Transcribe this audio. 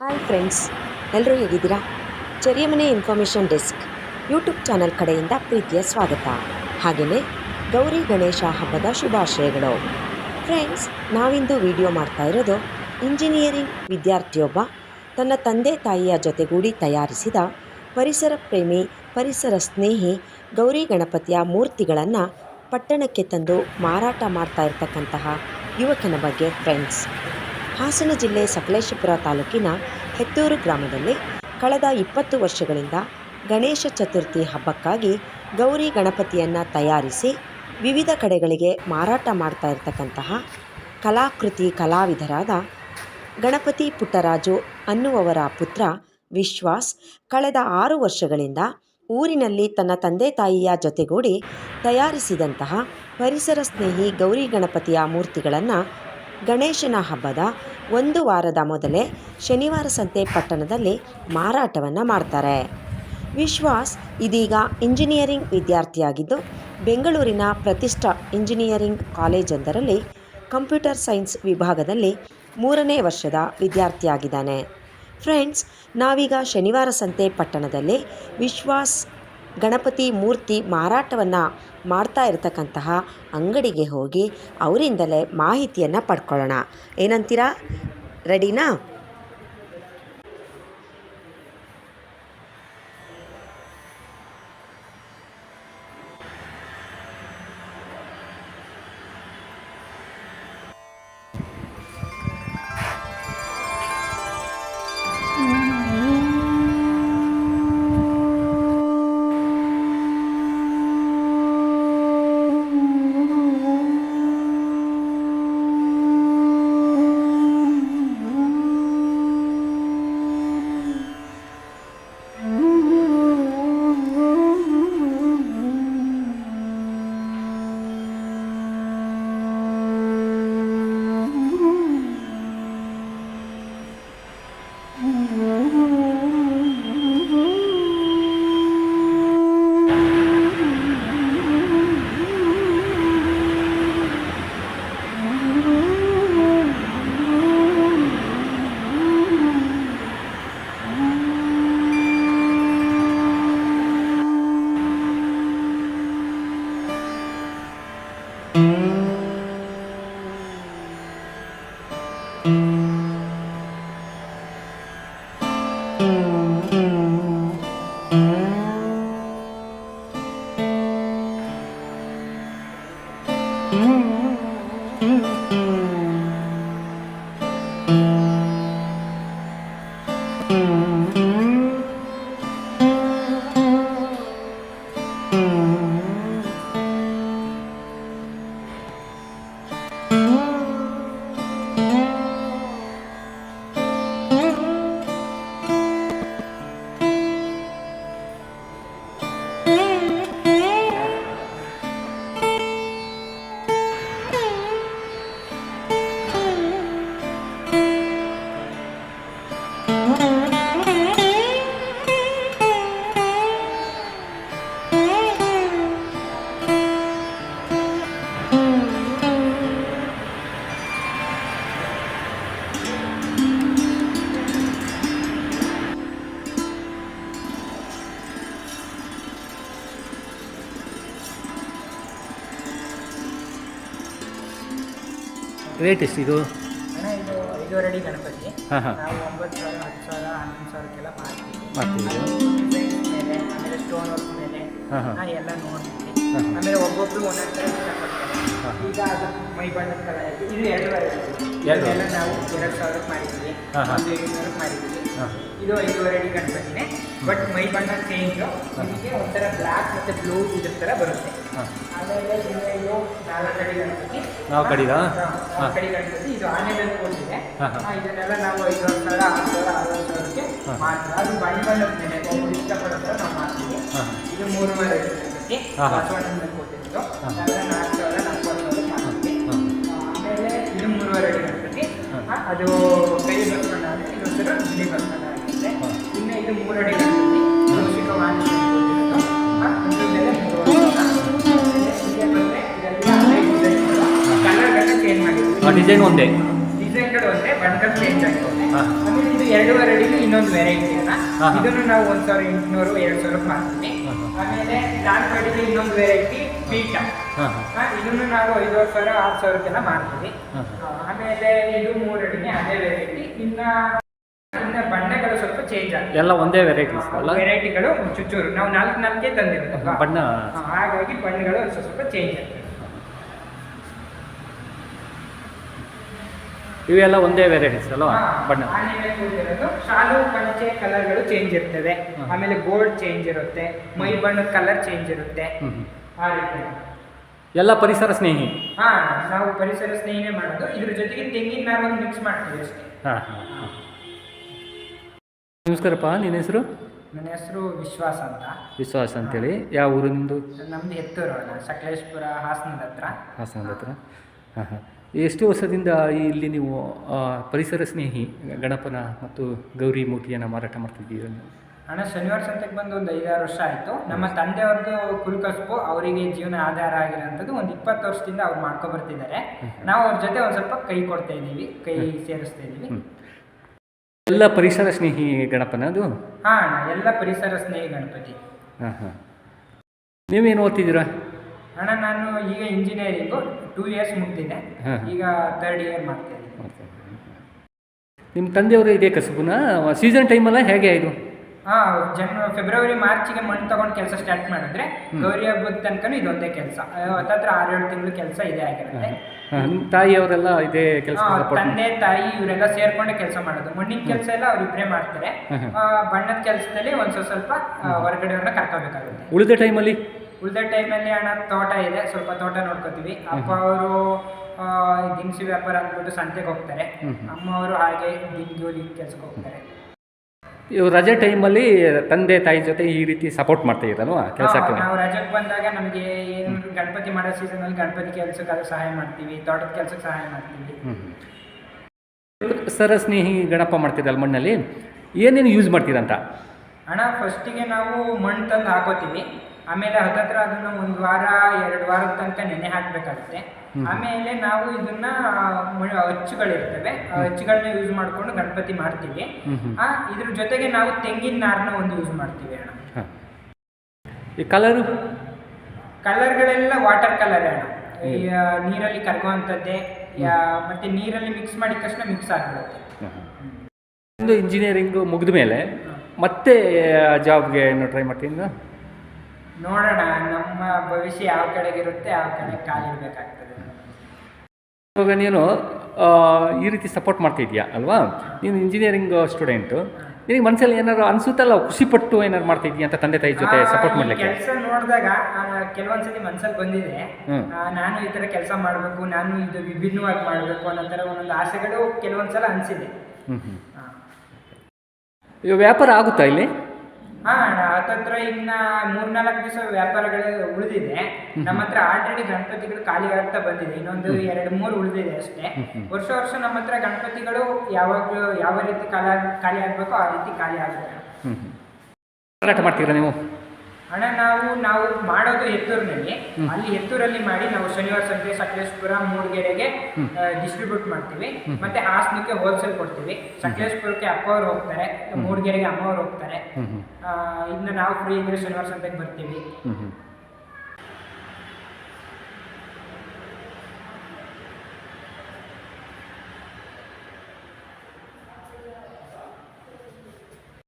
Hi friends ಎಲ್ಲರೂ ಹೇಗಿದ್ದೀರಾ? ಚರಿಯಮನೆ ಇನ್ಫಾರ್ಮೇಷನ್ ಡೆಸ್ಕ್ ಯೂಟ್ಯೂಬ್ ಚಾನಲ್ ಕಡೆಯಿಂದ ಪ್ರೀತಿಯ ಸ್ವಾಗತ. ಹಾಗೆಯೇ ಗೌರಿ ಗಣೇಶ ಹಬ್ಬದ ಶುಭಾಶಯಗಳು. ಫ್ರೆಂಡ್ಸ್ ನಾವಿಂದು ವಿಡಿಯೋ ಮಾಡ್ತಾ ಇರೋದು ಇಂಜಿನಿಯರಿಂಗ್ ವಿದ್ಯಾರ್ಥಿಯೊಬ್ಬ ತನ್ನ ತಂದೆ ತಾಯಿಯ ಜೊತೆಗೂಡಿ ತಯಾರಿಸಿದ ಪರಿಸರ ಪ್ರೇಮಿ, ಪರಿಸರ ಸ್ನೇಹಿ ಗೌರಿ ಗಣಪತಿಯ ಮೂರ್ತಿಗಳನ್ನು ಪಟ್ಟಣಕ್ಕೆ ತಂದು ಮಾರಾಟ ಮಾಡ್ತಾ ಇರ್ತಕ್ಕಂತಹ ಯುವಕನ ಬಗ್ಗೆ ಫ್ರೆಂಡ್ಸ್ ಹಾಸನ ಜಿಲ್ಲೆ ಸಕಲೇಶಪುರ ತಾಲೂಕಿನ ಹೆತ್ತೂರು ಗ್ರಾಮದಲ್ಲಿ ಕಳೆದ ಇಪ್ಪತ್ತು ವರ್ಷಗಳಿಂದ ಗಣೇಶ ಚತುರ್ಥಿ ಹಬ್ಬಕ್ಕಾಗಿ ಗೌರಿ ಗಣಪತಿಯನ್ನು ತಯಾರಿಸಿ ವಿವಿಧ ಕಡೆಗಳಿಗೆ ಮಾರಾಟ ಮಾಡ್ತಾ ಇರತಕ್ಕಂತಹ ಕಲಾಕೃತಿ ಕಲಾವಿದರಾದ ಗಣಪತಿ ಪುಟ್ಟರಾಜು ಅನ್ನುವವರ ಪುತ್ರ ವಿಶ್ವಾಸ್ ಕಳೆದ ಆರು ವರ್ಷಗಳಿಂದ ಊರಿನಲ್ಲಿ ತನ್ನ ತಂದೆ ತಾಯಿಯ ಜೊತೆಗೂಡಿ ತಯಾರಿಸಿದಂತಹ ಪರಿಸರ ಸ್ನೇಹಿ ಗೌರಿ ಗಣಪತಿಯ ಮೂರ್ತಿಗಳನ್ನು ಗಣೇಶನ ಹಬ್ಬದ ಒಂದು ವಾರದ ಮೊದಲೇ ಶನಿವಾರ ಸಂತೆ ಪಟ್ಟಣದಲ್ಲಿ ಮಾರಾಟವನ್ನು ಮಾಡ್ತಾರೆ. ವಿಶ್ವಾಸ್ ಇದೀಗ ಇಂಜಿನಿಯರಿಂಗ್ ವಿದ್ಯಾರ್ಥಿಯಾಗಿದ್ದು, ಬೆಂಗಳೂರಿನ ಪ್ರತಿಷ್ಠ ಇಂಜಿನಿಯರಿಂಗ್ ಕಾಲೇಜೊಂದರಲ್ಲಿ ಕಂಪ್ಯೂಟರ್ ಸೈನ್ಸ್ ವಿಭಾಗದಲ್ಲಿ ಮೂರನೇ ವರ್ಷದ ವಿದ್ಯಾರ್ಥಿಯಾಗಿದ್ದಾನೆ. ಫ್ರೆಂಡ್ಸ್, ನಾವೀಗ ಶನಿವಾರ ಸಂತೆ ಪಟ್ಟಣದಲ್ಲಿ ವಿಶ್ವಾಸ್ ಗಣಪತಿ ಮೂರ್ತಿ ಮಾರಾಟವನ್ನು ಮಾಡ್ತಾ ಇರತಕ್ಕಂತಹ ಅಂಗಡಿಗೆ ಹೋಗಿ ಅವರಿಂದಲೇ ಮಾಹಿತಿಯನ್ನು ಪಡ್ಕೊಳ್ಳೋಣ. ಏನಂತೀರಾ? ರೆಡಿನಾ? ರೇಟ್ ಎಷ್ಟು ಇದು? ಅಣ್ಣ ಇದು ಐದೂವರೆ ಅಡಿ ಗಣಪತಿ. ಹಾಂ ಹಾಂ. ನಾವು ಒಂಬತ್ತು ಸಾವಿರ ಹತ್ತು ಸಾವಿರ ಹನ್ನೊಂದು ಸಾವಿರಕ್ಕೆಲ್ಲ ಮಾಡ್ತೀವಿ. ಮಾಡ್ತೀವಿ. ಡಿಸೈನ್ಸ್ ಮೇಲೆ ಆಮೇಲೆ ಸ್ಟೋನ್ ವರ್ಕ್ ಮೇಲೆ ಹಾಂ ಹಾಂ. ನಾ ಎಲ್ಲ ನೋಡ್ತೀವಿ. ಹಾಂ ಹಾಂ. ಆಮೇಲೆ ಒಬ್ಬೊಬ್ರು ಒಂದೊಂದು ಥರ ಇಷ್ಟಪಡ್ತಾರೆ ಹಾಂ. ಈಗ ಅದು ಮೈ ಬಣ್ಣದ ಕಲರ್ ಇದು ಎರಡು ಎರಡು. ಎಲ್ಲ ನಾವು ಎರಡು ಸಾವಿರಕ್ಕೆ ಮಾಡಿದ್ದೀವಿ. ಹಾಂ, ಹಾಂ. ಒಂದು ಮಾಡಿದ್ದೀವಿ. ಹಾಂ. ಇದು ಐದೂವರೆ ಅಡಿ ಗಣಪತಿನೇ. ಬಟ್ ಮೈ ಬಣ್ಣ ಚೇಂಜ್ ನಿಮಗೆ ಒಂಥರ ಬ್ಲ್ಯಾಕ್ ಮತ್ತು ಬ್ಲೂ ಇದ್ರ ಥರ ಬರುತ್ತೆ. ಇದು ಇದು ಕೊಟ್ಟಿದೆ ಇದನ್ನೆಲ್ಲ ನಾವು ಐದು ಸಾವಿರ ಆರು ಸಾವಿರ ಅರವತ್ತು ಸಾವಿರಕ್ಕೆ ಮಾಡ್ತೀವಿ. ಅದು ಬಣ್ಣ ಬಣ್ಣದ ಮೇಲೆ ಒಬ್ಬರು ಇಷ್ಟಪಡೋ ಥರ ನಾವು ಮಾಡ್ತೀವಿ. ಇದು ಮೂರುವರೆ. ಬಸವಣ್ಣನ ಕೊಟ್ಟಿದ್ದು. ಅದೆಲ್ಲ ನಾಲ್ಕು ಸಾವಿರ ನಾಲ್ಕು ಮಾಡ್ತೀವಿ. ಆಮೇಲೆ ಇದು ಮೂರುವರೆ. ಅದು ಕೈ ಬಸವಣ್ಣ ಅಂದರೆ ಇನ್ನೊಂದು ಬಿಳಿ ಬಸವಣ್ಣ. ಇನ್ನು ಇದು ಮೂರು ಇದೆಲ್ಲ ಒಂದೇ? ಡಿಸೈನ್ ಡಿಸೈನ್ಗಳು ಒಂದೇ ಬಣ್ಣಗಳು ಚೇಂಜ್ ಆಗ್ತದೆ. ಆಮೇಲೆ ಇದು ಎರಡೂವರೆ ಅಡಿಗೆ ಇನ್ನೊಂದು ವೆರೈಟಿ ಅಲ್ಲ. ಇದನ್ನು ನಾವು ಒಂದ್ ಸಾವಿರ ಎಂಟುನೂರು ಎರಡು ಸಾವಿರ ಮಾಡ್ತೀವಿ. ಆಮೇಲೆ ನಾಲ್ಕು ಅಡಿಗೆ ಇನ್ನೊಂದು ವೆರೈಟಿ ಪೀಠ ಇದನ್ನು ನಾವು ಐದುವರೆ ಸಾವಿರ ಆರು ಸಾವಿರಕ್ಕೆಲ್ಲ ಮಾಡ್ತೀವಿ. ಆಮೇಲೆ ಇದು ಮೂರು ಅಡಿಗೆ ಅದೇ ವೆರೈಟಿ ಇನ್ನ ಇನ್ನ ಬಣ್ಣಗಳು ಸ್ವಲ್ಪ ಚೇಂಜ್ ಆಗ್ತದೆ ಎಲ್ಲ ಒಂದೇ ವೆರೈಟೀಸ್ ಅಲ್ಲ ವೆರೈಟಿಗಳು ಚುಚ್ಚೂರು ನಾವು ನಾಲ್ಕು ನಾಲ್ಕೇ ತಂದಿರೋದಲ್ವಾ ಬಣ್ಣ ಹಾಗಾಗಿ ಬಣ್ಣಗಳು ಸ್ವಲ್ಪ ಸ್ವಲ್ಪ ಚೇಂಜ್ ಆಗ್ತದೆ ಇವೆಲ್ಲ ಒಂದೇ ವೆರೈಟೀಸ್ ಅಲ್ವಾ? ಬಣ್ಣ. ಶಾಲು ಪಂಚೆ ಕಲರ್ಗಳು ಚೇಂಜ್ ಇರ್ತವೆ. ಆಮೇಲೆ ಗೋಲ್ಡ್ ಚೇಂಜ್ ಇರುತ್ತೆ. ಮೈ ಬಣ್ಣದ ಕಲರ್ ಚೇಂಜ್ ಇರುತ್ತೆ. ಆ ರೀತಿ. ಎಲ್ಲ ಪರಿಸರ ಸ್ನೇಹಿ. ಹಾ ನಾವು ಪರಿಸರ ಸ್ನೇಹಿನೇ ಮಾಡೋದು. ಇದ್ರ ಜೊತೆಗೆ ತೆಂಗಿನ ನಾರು ಒಂದು ಮಿಕ್ಸ್ ಮಾಡ್ತೀವಿ ಅಷ್ಟೇ. ಹಾಂ ಹಾಂ ಹಾಂ. ನಮಸ್ಕಾರಪ್ಪ ನಿನ್ನ ಹೆಸರು? ನನ್ನ ಹೆಸರು ವಿಶ್ವಾಸ ಅಂತ. ವಿಶ್ವಾಸ ಅಂತೇಳಿ. ಯಾವ ಊರಿಂದು ನಿಮ್ಮದು ನಮ್ದು ಎತ್ತೂರು ಅಲ್ಲ ಸಕಲೇಶ್ಪುರ ಹಾಸನದ ಹತ್ರ. ಹಾಸನದ ಹತ್ರ. ಹಾಂ ಹಾಂ ಎಷ್ಟು ವರ್ಷದಿಂದ ಇಲ್ಲಿ ನೀವು ಪರಿಸರ ಸ್ನೇಹಿ ಗಣಪನ ಮತ್ತು ಗೌರಿ ಮೂರ್ತಿಯನ್ನು ಮಾರಾಟ ಮಾಡ್ತಿದ್ದೀರ? ಅಣ್ಣ ಶನಿವಾರ ಸಂತೆಗೆ ಬಂದು ಒಂದು ಐದಾರು ವರ್ಷ ಆಯಿತು. ನಮ್ಮ ತಂದೆಯವ್ರದ್ದು ಕುಲ್ಕಸ್ಬು ಅವರಿಗೆ ಜೀವನ ಆಧಾರ ಆಗಿರೋಂಥದ್ದು ಒಂದು ಇಪ್ಪತ್ತು ವರ್ಷದಿಂದ ಅವ್ರು ಮಾಡ್ಕೊ ಬರ್ತಿದ್ದಾರೆ. ನಾವು ಅವ್ರ ಜೊತೆ ಒಂದು ಸ್ವಲ್ಪ ಕೈ ಕೊಡ್ತಾ ಇದ್ದೀವಿ ಕೈ ಸೇರಿಸ್ತಾ ಇದ್ದೀವಿ. ಎಲ್ಲ ಪರಿಸರ ಸ್ನೇಹಿ ಗಣಪನ ಅದು? ಹಾಂ ಅಣ್ಣ ಎಲ್ಲ ಪರಿಸರ ಸ್ನೇಹಿ ಗಣಪತಿ. ಹಾಂ ಹಾಂ ನೀವೇನು ಓದ್ತಿದ್ದೀರಾ? ಅಣ್ಣ ನಾನು ಈಗ ಇಂಜಿನಿಯರಿಂಗು ಟೂ ಇಯರ್ಸ್ ಮುಗ್ದಿದೆ. ಈಗ ತರ್ಡ್ ಇಯರ್ ಮಾಡ್ತಾ ಇದ್ದೀನಿ. ನಿಮ್ಮ ತಂದೆಯವರು ಇದೇ ಕಸುಬುನ ಸೀಸನ್ ಟೈಮಲ್ಲ ಹೇಗೆ ಇದು? ಹಾಂ ಜನ್ ಫೆಬ್ರವರಿ ಮಾರ್ಚಿಗೆ ಮಣ್ಣು ತಗೊಂಡು ಕೆಲಸ ಸ್ಟಾರ್ಟ್ ಮಾಡಿದ್ರೆ ಗೌರಿ ಹಬ್ಬದ ತನಕ ಇದೊಂದೇ ಕೆಲಸ. ಹತ್ತತ್ರ ಆರೇಳು ತಿಂಗಳು ಕೆಲಸ ಇದೆ ಆಗಿರುತ್ತೆ. ತಾಯಿಯವರೆಲ್ಲ ಇದೇ ಕೆಲಸ ತಂದೆ ತಾಯಿ ಇವರೆಲ್ಲ ಸೇರ್ಕೊಂಡೆ ಕೆಲಸ ಮಾಡೋದು. ಮಣ್ಣಿನ ಕೆಲಸ ಎಲ್ಲ ಅವ್ರಿಬ್ರೇ ಮಾಡ್ತಾರೆ. ಹ್ಮ್ ಹ್ಮ್. ಆ, ಬಣ್ಣದ ಕೆಲಸದಲ್ಲಿ ಒಂದ್ ಸ್ವಲ್ಪ ಸ್ವಲ್ಪ ಹೊರಗಡೆಯವ್ರನ್ನ ಕರ್ಕೋಬೇಕಾಗುತ್ತೆ. ಉಳಿದ ಟೈಮಲ್ಲಿ ಉಳಿದ ಟೈಮಲ್ಲಿ ಅಣ್ಣ ತೋಟ ಇದೆ ಸ್ವಲ್ಪ ತೋಟ ನೋಡ್ಕೋತೀವಿ. ಅಪ್ಪ ಅವರು ದಿನಸಿ ವ್ಯಾಪಾರ ಅಂದ್ಬಿಟ್ಟು ಸಂತೆಗೆ ಹೋಗ್ತಾರೆ. ಅಮ್ಮ ಅವರು ಹಾಗೆ ದಿನಗೂಲಿ ಕೆಲಸಕ್ಕೆ ಹೋಗ್ತಾರೆ. ಇವು ರಜೆ ಟೈಮಲ್ಲಿ ತಂದೆ ತಾಯಿ ಜೊತೆ ಈ ರೀತಿ ಸಪೋರ್ಟ್ ಮಾಡ್ತಾ ಇದ್ದಾನು ಕೆಲಸಕ್ಕೆ? ನಾವು ರಜೆಗೆ ಬಂದಾಗ ನಮಗೆ ಏನು ಗಣಪತಿ ಮಾಡೋ ಸೀಸನ್ ಅಲ್ಲಿ ಗಣಪತಿ ಕೆಲ್ಸಕ್ಕೆ ಸಹಾಯ ಮಾಡ್ತೀವಿ ತೋಟದ ಕೆಲ್ಸಕ್ಕೆ ಸಹಾಯ ಮಾಡ್ತೀವಿ. ಸರ ಸ್ನೇಹಿ ಗಣಪ ಮಾಡ್ತಿದ್ದಲ್ಲ ಮಣ್ಣಲ್ಲಿ ಏನೇನು ಯೂಸ್ ಮಾಡ್ತೀರಂತ? ಅಣ್ಣ ಫಸ್ಟಿಗೆ ನಾವು ಮಣ್ಣು ತಂದು ಹಾಕೋತೀವಿ. ಆಮೇಲೆ ಹತ್ತತ್ರ ಅದನ್ನ ಒಂದು ವಾರ ಎರಡು ವಾರದ ತನಕ ನೆನೆ ಹಾಕಬೇಕಾಗುತ್ತೆ. ಆಮೇಲೆ ನಾವು ಇದನ್ನ ಅಚ್ಚುಗಳಿರ್ತವೆ. ಆ ಅಚ್ಚುಗಳನ್ನ ಯೂಸ್ ಮಾಡ್ಕೊಂಡು ಗಣಪತಿ ಮಾಡ್ತೀವಿ. ಆ, ಇದ್ರ ಜೊತೆಗೆ ನಾವು ತೆಂಗಿನ ನಾರನ್ನ ಒಂದು ಯೂಸ್ ಮಾಡ್ತೀವಿ ಅಣ್ಣ. ಈ ಕಲರು ಕಲರ್ಗಳೆಲ್ಲ ವಾಟರ್ ಕಲರ್ ಅಣ್ಣ. ನೀರಲ್ಲಿ ಕರ್ಗುವಂಥದ್ದೇ ಮತ್ತೆ ನೀರಲ್ಲಿ ಮಿಕ್ಸ್ ಮಾಡಿದ ತಕ್ಷಣ ಮಿಕ್ಸ್ ಆಗಿಬಿಡುತ್ತೆ. ಒಂದು ಇಂಜಿನಿಯರಿಂಗು ಮುಗಿದ ಮೇಲೆ ಮತ್ತೆ ಜಾಬ್ಗೆ ಏನು ಟ್ರೈ ಮಾಡ್ತೀನಿ ನೋಡೋಣ ನಮ್ಮ ಭವಿಷ್ಯ ಯಾವ ಕಡೆಗಿರುತ್ತೆ ಯಾವ ಕಡೆ ಕಾಲಿಡ್ಬೇಕಾಗ್ತದೆ ಇವಾಗ ನೀನು ಈ ರೀತಿ ಸಪೋರ್ಟ್ ಮಾಡ್ತಾ ಇದೆಯಾ ಅಲ್ವಾ? ನೀನು ಇಂಜಿನಿಯರಿಂಗ್ ಸ್ಟೂಡೆಂಟು ನಿನಗೆ ಮನಸ್ಸಲ್ಲಿ ಏನಾದ್ರು ಅನಿಸುತ್ತಲ್ಲ ಖುಷಿಪಟ್ಟು ಏನಾದ್ರು ಮಾಡ್ತಾ ಇದೆಯಾ ಅಂತ ತಂದೆ ತಾಯಿ ಜೊತೆ ಸಪೋರ್ಟ್ ಮಾಡಲಿಕ್ಕೆ? ಕೆಲಸ ನೋಡಿದಾಗ ಕೆಲವೊಂದ್ಸತಿ ಮನ್ಸಲ್ಲಿ ಬಂದಿದೆ. ನಾನು ಈ ಥರ ಕೆಲಸ ಮಾಡಬೇಕು ನಾನು ಇದು ವಿಭಿನ್ನವಾಗಿ ಮಾಡಬೇಕು ಅನ್ನೋ ತರ ಒಂದೊಂದು ಆಸೆಗಳು ಕೆಲವೊಂದ್ಸಲ ಅನ್ಸಿದೆ. ವ್ಯಾಪಾರ ಆಗುತ್ತಾ ಇಲ್ಲಿ? ಹಾ ಅಣ್ಣ ಹತ್ತತ್ರ ಇನ್ನ ಮೂರ್ನಾಲ್ಕು ದಿವಸ ವ್ಯಾಪಾರಗಳು ಉಳಿದಿದೆ. ನಮ್ಮ ಹತ್ರ ಆಲ್ರೆಡಿ ಗಣಪತಿಗಳು ಖಾಲಿ ಆಗ್ತಾ ಬಂದಿದೆ. ಇನ್ನೊಂದು ಎರಡು ಮೂರು ಉಳಿದಿದೆ ಅಷ್ಟೇ. ವರ್ಷ ವರ್ಷ ನಮ್ಮ ಹತ್ರ ಗಣಪತಿಗಳು ಯಾವಾಗ ಯಾವ ರೀತಿ ಖಾಲಿ ಖಾಲಿ ಆಗ್ಬೇಕೋ ಆ ರೀತಿ ಖಾಲಿ ಆಗುತ್ತೆ. ಮಾರಾಟ ಮಾಡ್ತೀರಾ ನೀವು? ಹಣ ನಾವು ನಾವು ಮಾಡೋದು ಎತ್ತೂರಿನಲ್ಲಿ ಅಲ್ಲಿ ಎತ್ತೂರಲ್ಲಿ ಮಾಡಿ ನಾವು ಶನಿವಾರ ಸಂಜೆ ಸಕಲೇಶ್ಪುರ ಮೂಡಿಗೆರೆಗೆ ಡಿಸ್ಟ್ರಿಬ್ಯೂಟ್ ಮಾಡ್ತೀವಿ. ಮತ್ತೆ ಹಾಸನಕ್ಕೆ ಹೋಲ್ಸೇಲ್ ಕೊಡ್ತೀವಿ. ಸಕಲೇಶ್ಪುರಕ್ಕೆ ಅಪ್ಪ ಅವ್ರು ಹೋಗ್ತಾರೆ ಮೂಡಿಗೆರೆಗೆ ಅಮ್ಮ ಅವ್ರು ಹೋಗ್ತಾರೆ. ಇನ್ನು ನಾವು ಫ್ರೀ ಇದ್ರೆ ಶನಿವಾರ ಸಂತೆಗೆ ಬರ್ತೀವಿ.